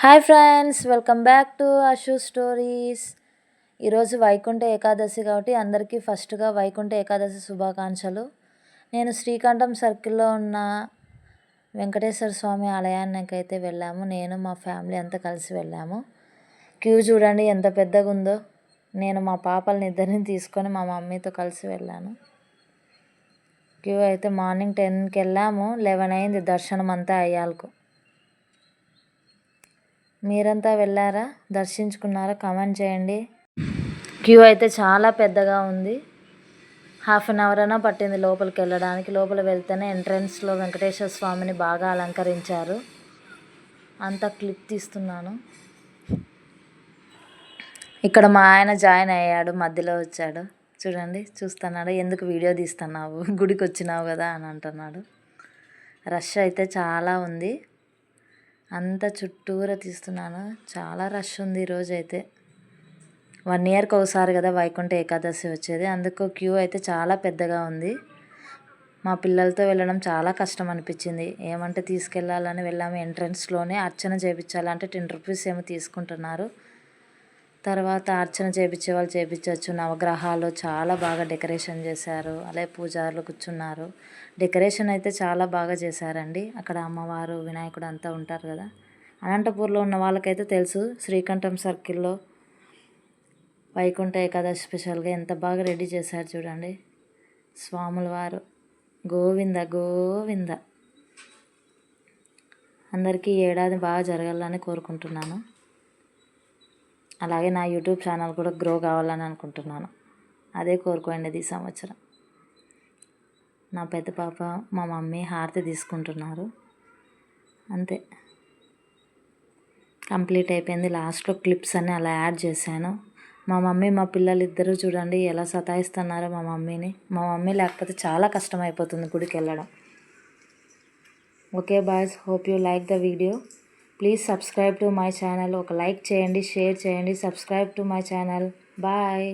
Hi friends welcome back to Ashu stories. ఈరోజు వైకుంఠ ఏకాదశి కాబట్టి అందరికీ ఫస్ట్గా వైకుంఠ ఏకాదశి శుభాకాంక్షలు. నేను శ్రీకంఠం సర్కిల్లో ఉన్న వెంకటేశ్వర స్వామి ఆలయానికి అయితే వెళ్ళాము. నేను మా ఫ్యామిలీ అంతా కలిసి వెళ్ళాము. క్యూ చూడండి ఎంత పెద్దగా ఉందో నేను మా పాపల్ని ఇద్దరిని తీసుకొని మా మమ్మీతో కలిసి వెళ్ళాను. క్యూ అయితే మార్నింగ్ టెన్కి వెళ్ళాము లెవెన్ అయింది దర్శనం అంతా అయ్యాలకు. మీరంతా వెళ్ళారా? దర్శించుకున్నారా? కామెంట్ చేయండి. క్యూ అయితే చాలా పెద్దగా ఉంది. హాఫ్ అన్ అవర్ అయినా పట్టింది లోపలికి వెళ్ళడానికి. లోపల వెళ్తేనే ఎంట్రన్స్లో వెంకటేశ్వర స్వామిని బాగా అలంకరించారు. అంతా క్లిప్ తీస్తున్నాను. ఇక్కడ మా ఆయన జాయిన్ అయ్యాడు మధ్యలో వచ్చాడు. చూడండి చూస్తున్నాడు. ఎందుకు వీడియో తీస్తున్నావు? గుడికి వచ్చినావు కదా అని అంటున్నాడు. రష్ అయితే చాలా ఉంది. అంత చుట్టూరా తీస్తున్నాను. చాలా రష్ ఉంది ఈరోజు అయితే వన్ ఇయర్కి ఒకసారి కదా వైకుంఠ ఏకాదశి వచ్చేది. అందుకు క్యూ అయితే చాలా పెద్దగా ఉంది. మా పిల్లలతో వెళ్ళడం చాలా కష్టం అనిపించింది. ఏమంటే తీసుకెళ్ళాలని వెళ్ళాము. ఎంట్రన్స్లోనే అర్చన చేయించాలంటే టెన్ రూపీస్ ఏమో తీసుకుంటున్నారు. తర్వాత అర్చన చేయించే వాళ్ళు చేయించవచ్చు నవగ్రహాలు చాలా బాగా డెకరేషన్ చేశారు. అలాగే పూజారులు కూర్చున్నారు. డెకరేషన్ అయితే చాలా బాగా చేశారండి. అక్కడ అమ్మవారు వినాయకుడు అంతా ఉంటారు కదా. అనంతపూర్లో ఉన్న వాళ్ళకైతే తెలుసు. శ్రీకంఠం సర్కిల్లో వైకుంఠ ఏకాదశి స్పెషల్గా ఎంత బాగా రెడీ చేశారు చూడండి. స్వాముల వారు. గోవింద గోవింద. అందరికీ ఏడాది బాగా జరగాలని కోరుకుంటున్నాను. అలాగే నా యూట్యూబ్ ఛానల్ కూడా గ్రో కావాలని అనుకుంటున్నాను. అదే కోరుకోండి ఈ సంవత్సరం. నా పెద్ద పాప మా మమ్మీ హారతి తీసుకుంటున్నారు. అంతే. కంప్లీట్ అయిపోయింది. లాస్ట్లో క్లిప్స్ అన్నీ అలా యాడ్ చేశాను. మా మమ్మీ మా పిల్లలు ఇద్దరూ చూడండి ఎలా సతాయిస్తున్నారో మా మమ్మీని. మా మమ్మీ లేకపోతే చాలా కష్టం అయిపోతుంది గుడికి వెళ్ళడం okay boys hope you like the video. Please subscribe to my channel ఒక లైక్ చేయండి షేర్ చేయండి. Subscribe to my channel boy